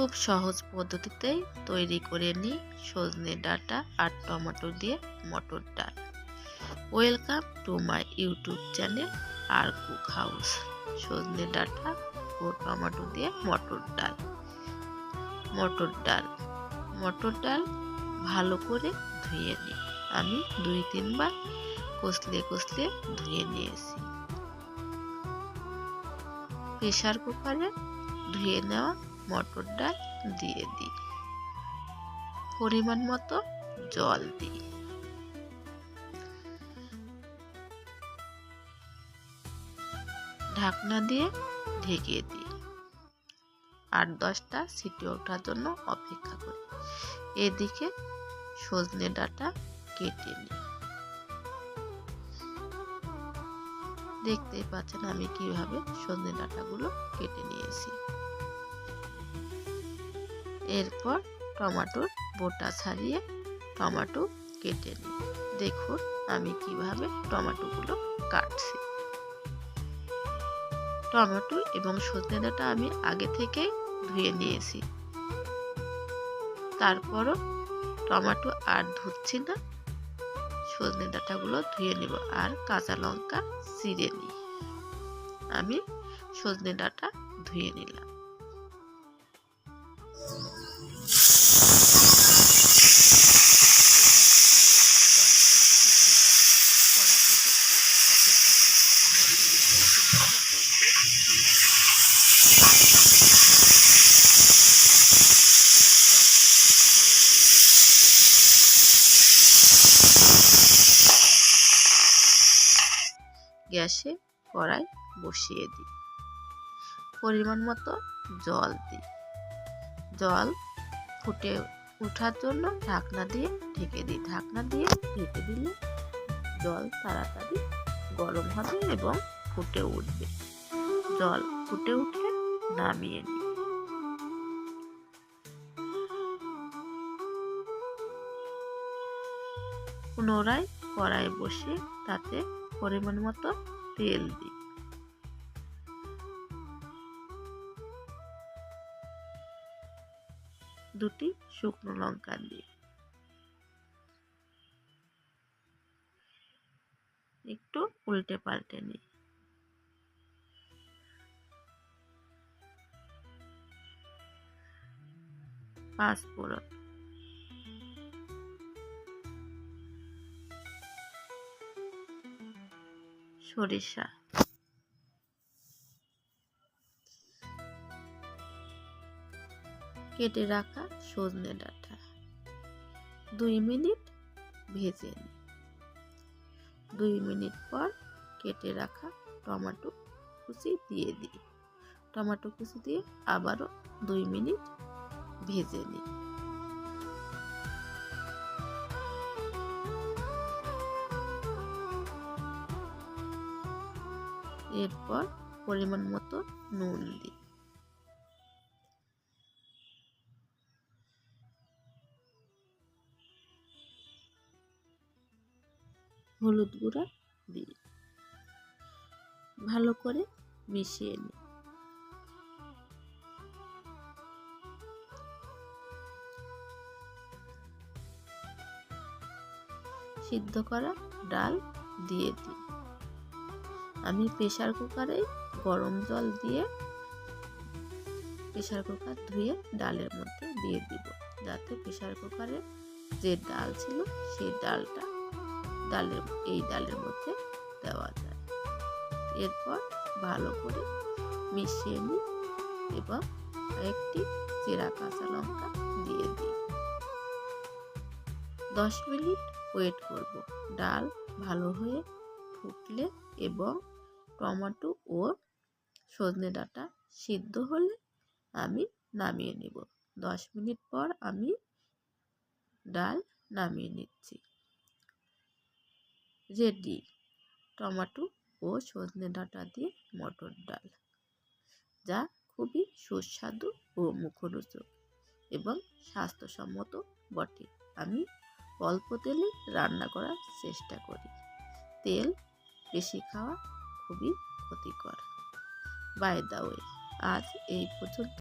খুব সহজ পদ্ধতিতেই তৈরি করে নিই সজনে ডাটা আর টমেটো দিয়ে মটর ডাল। Welcome to my YouTube channel R cook house সজনে ডাটা ও টমেটো দিয়ে মটর ডাল। মটর ডাল। মটর ডাল ভালো করে ধুয়ে নিই। আমি দুই, তিনবার কষলে কষলে ধুয়ে নিয়েছি। প্রেশার কুকারে ধুয়ে নেওয়া মটর ডাল দিয়ে দিই। পরিমাণ মতো জল দিই। ঢাকনা দিয়ে ঢেকে দিই। আট দশটা সিটি ওঠার জন্য অপেক্ষা করি। এদিকে সজনে ডাটা কেটে নিই। দেখতেই পাচ্ছেন আমি কীভাবে সজনে ডাঁটাগুলো কেটে নিয়েছি। এরপর টমেটোর বোটা ছাড়িয়ে টমাটো কেটে নিই। দেখুন আমি কীভাবে টমাটোগুলো কাটছি। টমেটো এবং সজনে ডাঁটা আমি আগে থেকেই ধুয়ে নিয়েছি। তারপরও টমেটো আর ধুচ্ছি না। সজনে ডাঁটাগুলো ধুয়ে নেব আর কাঁচা লঙ্কা চিড়ে নিই। আমি সজনে ডাঁটা ধুয়ে নিলাম। গ্যাসে কড়াই বসিয়ে দিই। পরিমাণ মতো জল দিই। জল ফুটে ওঠার জন্য ঢাকনা দিয়ে ঢেকে দিই। ঢাকনা দিয়ে ঢেকে দিলে জল তাড়াতাড়ি গরম হবে এবং ফুটে উঠবে। জল ফুটে উঠে নামিয়ে নিই। পুনরায় কড়াই বসে তাতে পরিমাণ মতো তেল দিই। দুটি শুকনো লঙ্কা দিই। একটু উল্টে পাল্টে নিই। পাঁচ সরিষা। কেটে রাখা সজনে ডাঁটা। দুই মিনিট ভেজে নিই দুই মিনিট পর কেটে রাখা টমেটো কুচি দিয়ে দিই টমেটো কুচি দিয়ে আবারও দুই মিনিট ভেজে নিই এরপর পরিমাণ মতো নুন দিই। হলুদ গুঁড়া দিই। ভালো করে মিশিয়ে নিই। সিদ্ধ করা ডাল দিয়ে দিই। আমি প্রেশার কুকারে গরম জল দিয়ে প্রেশার কুকার ধুয়ে ডালের মধ্যে দিয়ে দিব। যাতে প্রেশার কুকারে যে ডাল ছিল সেই ডালটা ডালের, এই ডালের মধ্যে দেওয়া যায়। এরপর ভালো করে মিশিয়ে নিই এবং একটি চেরা কাঁচা লঙ্কা দিয়ে দিই। দশ মিনিট ওয়েট করব। ডাল ভালো হয়ে ফুটলে এবং টমেটো ও সজনে ডাঁটা সিদ্ধ হলে আমি নামিয়ে নেব। দশ মিনিট পর আমি ডাল নামিয়ে নিচ্ছি। রেডি। টমেটো ও সজনে ডাঁটা দিয়ে মটর ডাল, যা খুবই সুস্বাদু ও মুখরোচক এবং স্বাস্থ্যসম্মত বটে। আমি অল্প তেলে রান্না করার চেষ্টা করি। তেল বেশি খাওয়া খুবই ক্ষতিকর। বাই দা ওয়ে আজ এই পর্যন্ত।